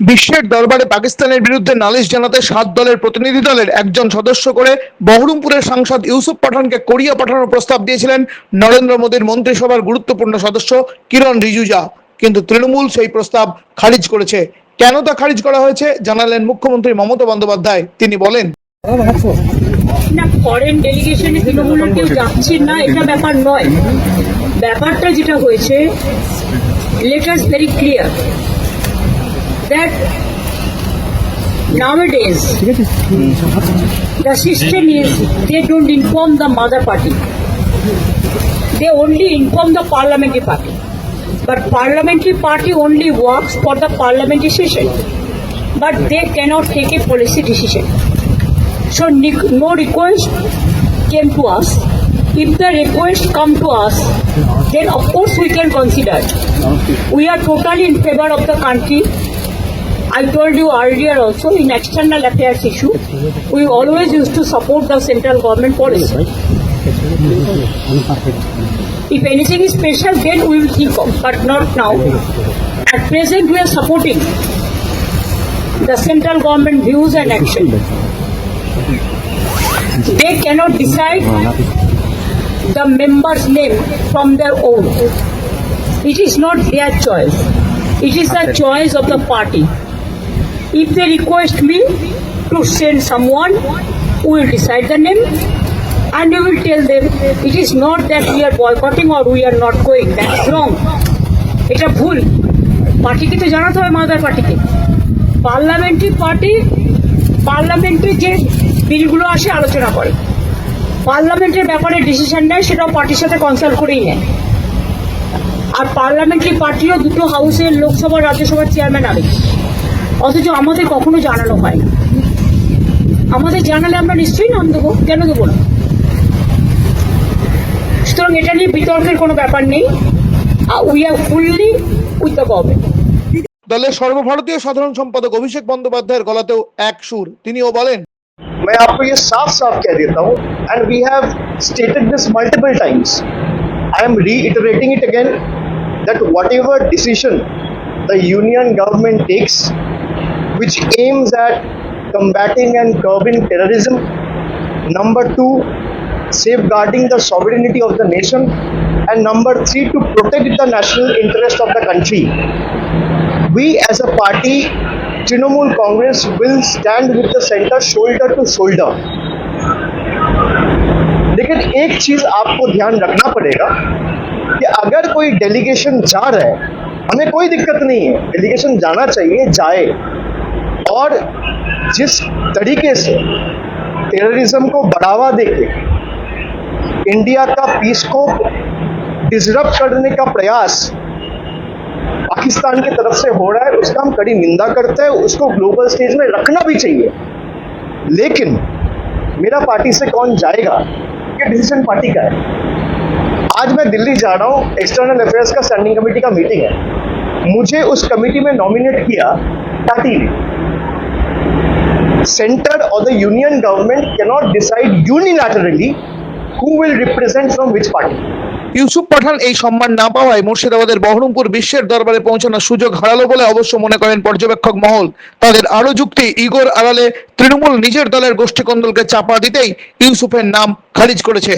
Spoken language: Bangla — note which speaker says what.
Speaker 1: বিশ্বের দরবারে পাকিস্তানের বিরুদ্ধে নালিশ জানাতে সাত দলের প্রতিনিধি দলের একজন সদস্য করে বহরমপুরের সাংসদ ইউসুফ পাঠানকে কোরিয়া পাঠানোর প্রস্তাব দিয়েছিলেন নরেন্দ্র মোদীর মন্ত্রিসভার গুরুত্বপূর্ণ সদস্য কিরণ রিজুজা। কিন্তু তৃণমূল সেই প্রস্তাব খারিজ করেছে। কেন তা খারিজ করা হয়েছে জানালেন মুখ্যমন্ত্রী মমতা বন্দ্যোপাধ্যায়। তিনি বলেন
Speaker 2: এটা নয়। ব্যাপারটা যেটা হয়েছে very clear that nowadays the system is they don't inform the mother party they only inform the parliamentary party but parliamentary party only works for the parliamentary session but they cannot take a policy decision So no request came to us. If the request come to us, then of course we can consider. We are totally in favor of the country. I told you earlier also in external affairs issue, we always used to support the central government policy. If anything is special, then we will think of, but not now. At present, we are supporting the central government views and action. They cannot decide the member's name from their own. It is not their choice. It is the choice of the party. If they request me to send someone, we will decide the name and we will tell them it is not that we are boycotting or we are not going. That's wrong. এটা ভুল। পার্টিকে তো জানাতে হবে মাদার পার্টিকে। পার্লামেন্টারি পার্টি পার্লামেন্টে যে বিলগুলো আসে আলোচনা করে। পার্লামেন্টের ব্যাপারে ডিসিশন নেয় সেটাও পার্টির সাথে কনসাল্ট করেই নেয়। আর পার্লামেন্টারি পার্টিও দুটো হাউসের লোকসভা রাজ্যসভার চেয়ারম্যান আমি অথচ আমাদের কখনো জানানো হয় না আমাদের জানালে আমরা নিশ্চয়ই নাম দেবো কেন দেবো না সুতরাং এটা নিয়ে বিতর্কের কোনো ব্যাপার নেই we are fully with the government
Speaker 1: দলের সর্বভারতীয় সাধারণ সম্পাদক অভিষেক বন্দ্যোপাধ্যায়ের গলাতেও এক সুর তিনিও বলেন
Speaker 3: मैं आपको ये साफ साफ कह देता हूँ and we have stated this multiple times I am reiterating it again that whatever decision the union government takes which aims at combating and curbing terrorism number two safeguarding the sovereignty of the nation and number three to protect the national interest of the country we as a party Trinamool Congress will stand with the center shoulder to shoulder. लेकिन एक चीज़ आपको ध्यान रखना पड़ेगा कि अगर कोई डेलीगेशन जा रहा है हमें कोई दिक्कत नहीं है डेलीगेशन जाना चाहिए जाए और जिस तरीके से टेररिज्म को बढ़ावा देके इंडिया का पीस को डिसरप्ट करने का प्रयास पाकिस्तान की तरफ़ से हो रहा है, उसका हम कड़ी निंदा करते हैं, उसको ग्लोबल स्टेज में रखना भी चाहिए। लेकिन मेरा पार्टी से कौन जाएगा? ये डिसीज़न पार्टी का है। आज मैं दिल्ली जा रहा हूँ एक्सटर्नल अफेयर्स का स्टैंडिंग कमेटी का मीटिंग है। मुझे उस कमेटी में नॉमिनेट किया पार्टी ने। center or the union government cannot decide unilaterally who will represent from which party.
Speaker 1: Yusuf পাঠান এই সম্মান না পাওয়ায় মুর্শিদাবাদের বহরমপুর বিশ্বের দরবারে পৌঁছানোর সুযোগ হারালো বলে অবশ্য মনে করেন পর্যবেক্ষক মহল তাদের আরও যুক্তি, ইগোর আড়ালে তৃণমূল নিজের দলের গোষ্ঠী কন্দলকে চাপা দিতেই ইউসুফের নাম খারিজ করেছে